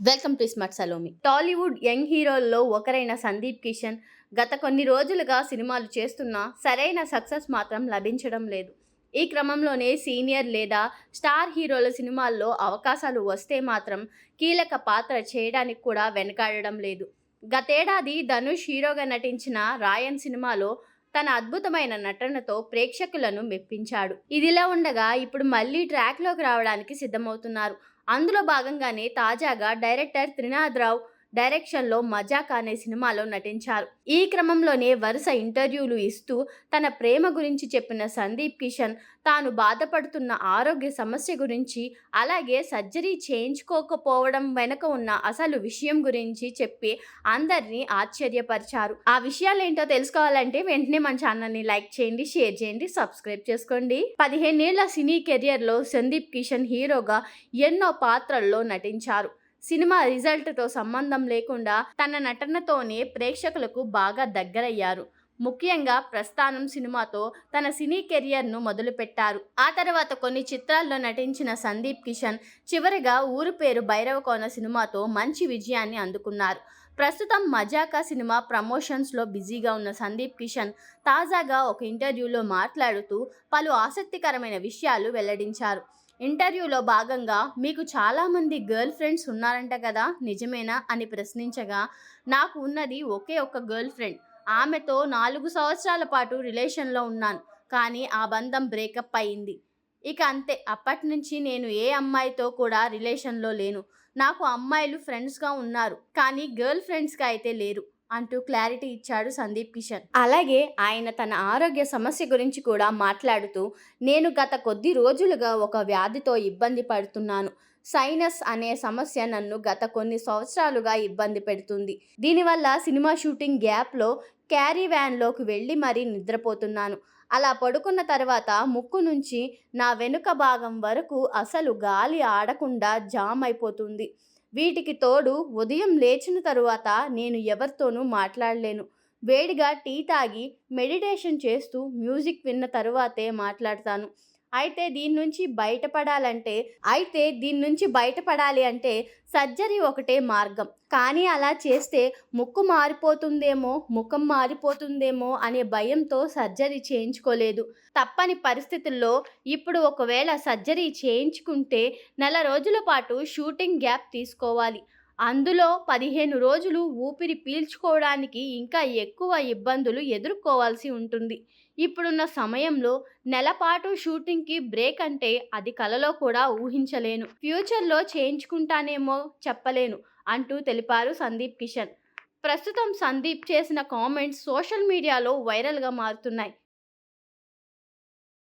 Welcome to smart Salomi Tollywood young హీరోల్లో ఒకరైన సందీప్ కిషన్ గత కొన్ని రోజులుగా సినిమాలు చేస్తున్నా సరైన సక్సెస్ మాత్రం లభించడం లేదు. ఈ క్రమంలోనే సీనియర్ లేదా స్టార్ హీరోల సినిమాల్లో అవకాశాలు వస్తే మాత్రం కీలక పాత్ర చేయడానికి కూడా వెనకాడడం లేదు. గతేడాది ధనుష్ హీరోగా నటించిన రాయన్ సినిమాలో తన అద్భుతమైన నటనతో ప్రేక్షకులను మెప్పించాడు. ఇదిలా ఉండగా ఇప్పుడు మళ్ళీ ట్రాక్లోకి రావడానికి సిద్ధమవుతున్నారు. అందులో భాగంగానే తాజాగా డైరెక్టర్ త్రినాథ్ రావు డైరెక్షన్లో మజాక్ అనే సినిమాలో నటించారు. ఈ క్రమంలోనే వరుస ఇంటర్వ్యూలు ఇస్తూ తన ప్రేమ గురించి చెప్పిన సందీప్ కిషన్ తాను బాధపడుతున్న ఆరోగ్య సమస్య గురించి అలాగే సర్జరీ చేయించుకోకపోవడం వెనుక ఉన్న అసలు విషయం గురించి చెప్పి అందరినీ ఆశ్చర్యపరిచారు. ఆ విషయాలు ఏంటో తెలుసుకోవాలంటే వెంటనే మన ఛానల్ని లైక్ చేయండి షేర్ చేయండి సబ్స్క్రైబ్ చేసుకోండి. పదిహేనేళ్ళ సినీ కెరియర్లో సందీప్ కిషన్ హీరోగా ఎన్నో పాత్రల్లో నటించారు. సినిమా రిజల్ట్తో సంబంధం లేకుండా తన నటనతోనే ప్రేక్షకులకు బాగా దగ్గరయ్యారు. ముఖ్యంగా ప్రస్థానం సినిమాతో తన సినీ కెరియర్ను మొదలుపెట్టారు. ఆ తర్వాత కొన్ని చిత్రాల్లో నటించిన సందీప్ కిషన్ చివరిగా ఊరు పేరు భైరవకోన సినిమాతో మంచి విజయాన్ని అందుకున్నారు. ప్రస్తుతం మజాకా సినిమా ప్రమోషన్స్లో బిజీగా ఉన్న సందీప్ కిషన్ తాజాగా ఒక ఇంటర్వ్యూలో మాట్లాడుతూ పలు ఆసక్తికరమైన విషయాలు వెల్లడించారు. ఇంటర్వ్యూలో భాగంగా మీకు చాలామంది గర్ల్ ఫ్రెండ్స్ ఉన్నారంట కదా? నిజమేనా? అని ప్రశ్నించగా నాకు ఉన్నది ఒకే ఒక గర్ల్ ఫ్రెండ్. ఆమెతో నాలుగు సంవత్సరాల పాటు రిలేషన్లో ఉన్నాను. కానీ ఆ బంధం బ్రేకప్ అయింది. ఇక అంతే. అప్పటి నుంచి నేను ఏ అమ్మాయితో కూడా రిలేషన్లో లేను. నాకు అమ్మాయిలు ఫ్రెండ్స్గా ఉన్నారు. కానీ గర్ల్ ఫ్రెండ్స్గా అయితే లేరు. అంటూ క్లారిటీ ఇచ్చాడు సందీప్ కిషన్. అలాగే ఆయన తన ఆరోగ్య సమస్య గురించి కూడా మాట్లాడుతూ నేను గత కొద్ది రోజులుగా ఒక వ్యాధితో ఇబ్బంది పడుతున్నాను. సైనస్ అనే సమస్య నన్ను గత కొన్ని సంవత్సరాలుగా ఇబ్బంది పెడుతుంది. దీనివల్ల సినిమా షూటింగ్ గ్యాప్లో క్యారీ వ్యాన్లోకి వెళ్ళి మరీ నిద్రపోతున్నాను. అలా పడుకున్న తర్వాత ముక్కు నుంచి నా వెనుక భాగం వరకు అసలు గాలి ఆడకుండా జామ్ అయిపోతుంది. వీటికి తోడు ఉదయం లేచిన తరువాత నేను ఎవరితోనూ మాట్లాడలేను. వేడిగా టీ తాగి మెడిటేషన్ చేస్తూ మ్యూజిక్ విన్న తరువాతే మాట్లాడతాను. అయితే దీని నుంచి బయటపడాలంటే అయితే దీని నుంచి బయటపడాలి అంటే సర్జరీ ఒకటే మార్గం. కానీ అలా చేస్తే ముక్కు మారిపోతుందేమో ముఖం మారిపోతుందేమో అనే భయంతో సర్జరీ చేయించుకోలేదు. తప్పని పరిస్థితుల్లో ఇప్పుడు ఒకవేళ సర్జరీ చేయించుకుంటే నెల రోజుల పాటు షూటింగ్ గ్యాప్ తీసుకోవాలి. అందులో పదిహేను రోజులు ఊపిరి పీల్చుకోవడానికి ఇంకా ఎక్కువ ఇబ్బందులు ఎదుర్కోవాల్సి ఉంటుంది. ఇప్పుడున్న సమయంలో నెలపాటు షూటింగ్కి బ్రేక్ అంటే అది కలలో కూడా ఊహించలేను. ఫ్యూచర్లో చేయించుకుంటానేమో చెప్పలేను అంటూ తెలిపారు సందీప్ కిషన్. ప్రస్తుతం సందీప్ చేసిన కామెంట్స్ సోషల్ మీడియాలో వైరల్గా మారుతున్నాయి.